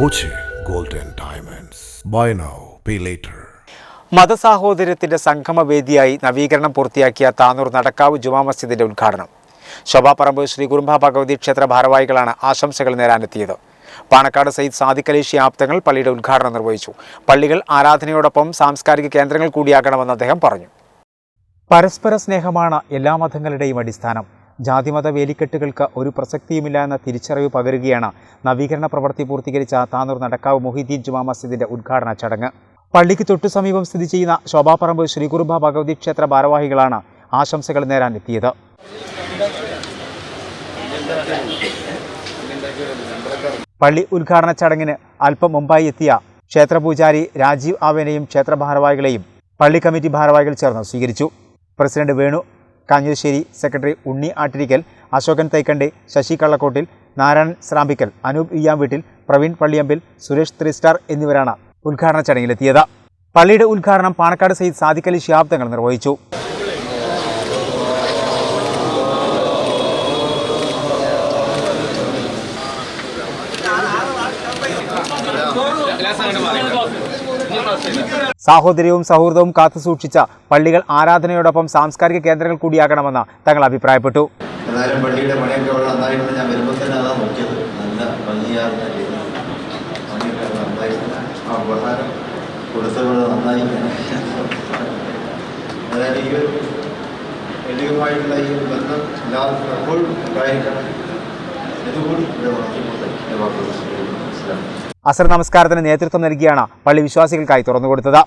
Boche golden diamonds buy now pay later മതസാഹോദര്യത്തിന്റെ സംഗമവേദിയായി നവീകരണം പൂർത്തിയാക്കിയ താനൂർ നടക്കാവ് ജുമാ മസ്ജിദിന്റെ ഉദ്ഘാടനം. ശോഭാപ്പറമ്പ് ശ്രീ കുറുമ്പ ഭഗവതി ക്ഷേത്ര ഭാരവാഹികളാണ് ആശംസകൾ നേരാനെത്തിയത്. പാണക്കാട് സയ്യിദ് സാദിഖ് അലി ഷിയാബ്ദങ്ങൾ പള്ളിയുടെ ഉദ്ഘാടനം നിർവഹിച്ചു. പള്ളികൾ ആരാധനയോടൊപ്പം സാംസ്കാരിക കേന്ദ്രങ്ങൾ കൂടിയാകണമെന്ന് അദ്ദേഹം പറഞ്ഞു. പരസ്പര സ്നേഹമാണ് എല്ലാ മതങ്ങളുടെയും അടിസ്ഥാനം. ജാതിമത വേലിക്കെട്ടുകൾക്ക് ഒരു പ്രസക്തിയുമില്ല എന്ന തിരിച്ചറിവ് പകരുകയാണ്. നവീകരണ പ്രവൃത്തി പൂർത്തീകരിച്ച താനൂർ നടക്കാവ് മൊഹീദ്ദീൻ ജുമാ മസ്ജിദിന്റെ ഉദ്ഘാടന ചടങ്ങ്. പള്ളിക്ക് തൊട്ടു സമീപം സ്ഥിതി ചെയ്യുന്ന ശോഭാപ്പറമ്പ് ശ്രീകുറുബ ഭഗവതി ക്ഷേത്ര ഭാരവാഹികളാണ് ആശംസകൾ നേരാൻ എത്തിയത് പള്ളി ഉദ്ഘാടന ചടങ്ങിന് അല്പം മുമ്പായി എത്തിയ ക്ഷേത്രപൂജാരി രാജീവ് ആവേനെയും ക്ഷേത്ര ഭാരവാഹികളെയും പള്ളി കമ്മിറ്റി ഭാരവാഹികൾ ചേർന്ന് സ്വീകരിച്ചു. President Venu Kanjirassery secretary Unni Attirikkal Ashokan Thaikkandi Sasi Kallakkottil Narayanan Srambikkal Anoop Iyyamveettil Praveen Palliyambil Suresh three star എന്നിവരാണ് ഉദ്ഘാടന ചടങ്ങിലെത്തിയത്. പള്ളിയുടെ ഉദ്ഘാടനം പാണക്കാട് സയ്യിദ് സാദിഖ് അലി ശിഹാബ് തങ്ങൾ നിർവഹിച്ചു സാഹോദര്യവും സൗഹൃദവും കാത്തുസൂക്ഷിച്ച പള്ളികൾ ആരാധനയോടൊപ്പം സാംസ്കാരിക കേന്ദ്രങ്ങൾ കൂടിയാകണമെന്ന് തങ്ങൾ അഭിപ്രായപ്പെട്ടു. എന്നാലും ഞാൻ തന്നെ നല്ല നന്നായി ഈ ഈ ബന്ധം എല്ലാവർക്കും എപ്പോഴും ഉണ്ടായിരിക്കണം. ഇതുകൂടി ഇവിടെ വളർത്തിക്കൊണ്ട് വാക്കുകൾ അസർ നമസ്കാരത്തിന് നേതൃത്വം നൽകിയാണ് പള്ളി വിശ്വാസികൾക്കായി തുറന്നുകൊടുത്തത്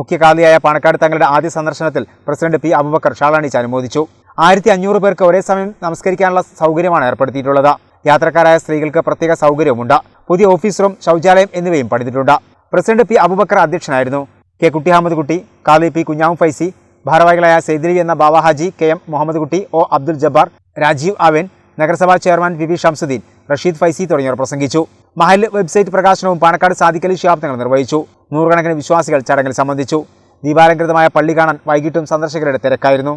മുഖ്യകാലിയായ പാണക്കാട് തങ്ങളുടെ ആദ്യ സന്ദർശനത്തിൽ പ്രസിഡന്റ് പി അബുബക്കർ ഷാലാണിച്ച് അനുമോദിച്ചു. ആയിരത്തി അഞ്ഞൂറ് പേർക്ക് ഒരേ സമയം നമസ്കരിക്കാനുള്ള സൗകര്യമാണ് ഏർപ്പെടുത്തിയിട്ടുള്ളത്. യാത്രക്കാരായ സ്ത്രീകൾക്ക് പ്രത്യേക സൗകര്യവുമുണ്ട്. പുതിയ ഓഫീസ് റൂം ശൗചാലയം എന്നിവയും പണിതിട്ടുണ്ട്. പ്രസിഡന്റ് പി അബുബക്കർ അധ്യക്ഷനായിരുന്നു. കെ കുട്ടി അഹമ്മദ് കുട്ടി കാലി പി കുഞ്ഞാം ഫൈസി ഭാരവാഹികളായ സെയ്ദലി എന്ന Baba Haji K M Muhammad Kutty O Abdul Jabbar Rajeev Aaven നഗരസഭാ chairman V V Shamsuddin Rasheed Faizi തുടങ്ങിയവർ പ്രസംഗിച്ചു. മഹൽ വെബ്സൈറ്റ് പ്രകാശനവും പാണക്കാട് സാദിഖലി ശിഹാബ് തങ്ങൾ നിർവഹിച്ചു. നൂറുകണക്കിന് വിശ്വാസികൾ ചടങ്ങിൽ സംബന്ധിച്ചു. ദീപാലങ്കൃതമായ പള്ളി കാണാൻ വൈകിട്ടും സന്ദർശകരുടെ തിരക്കായിരുന്നു.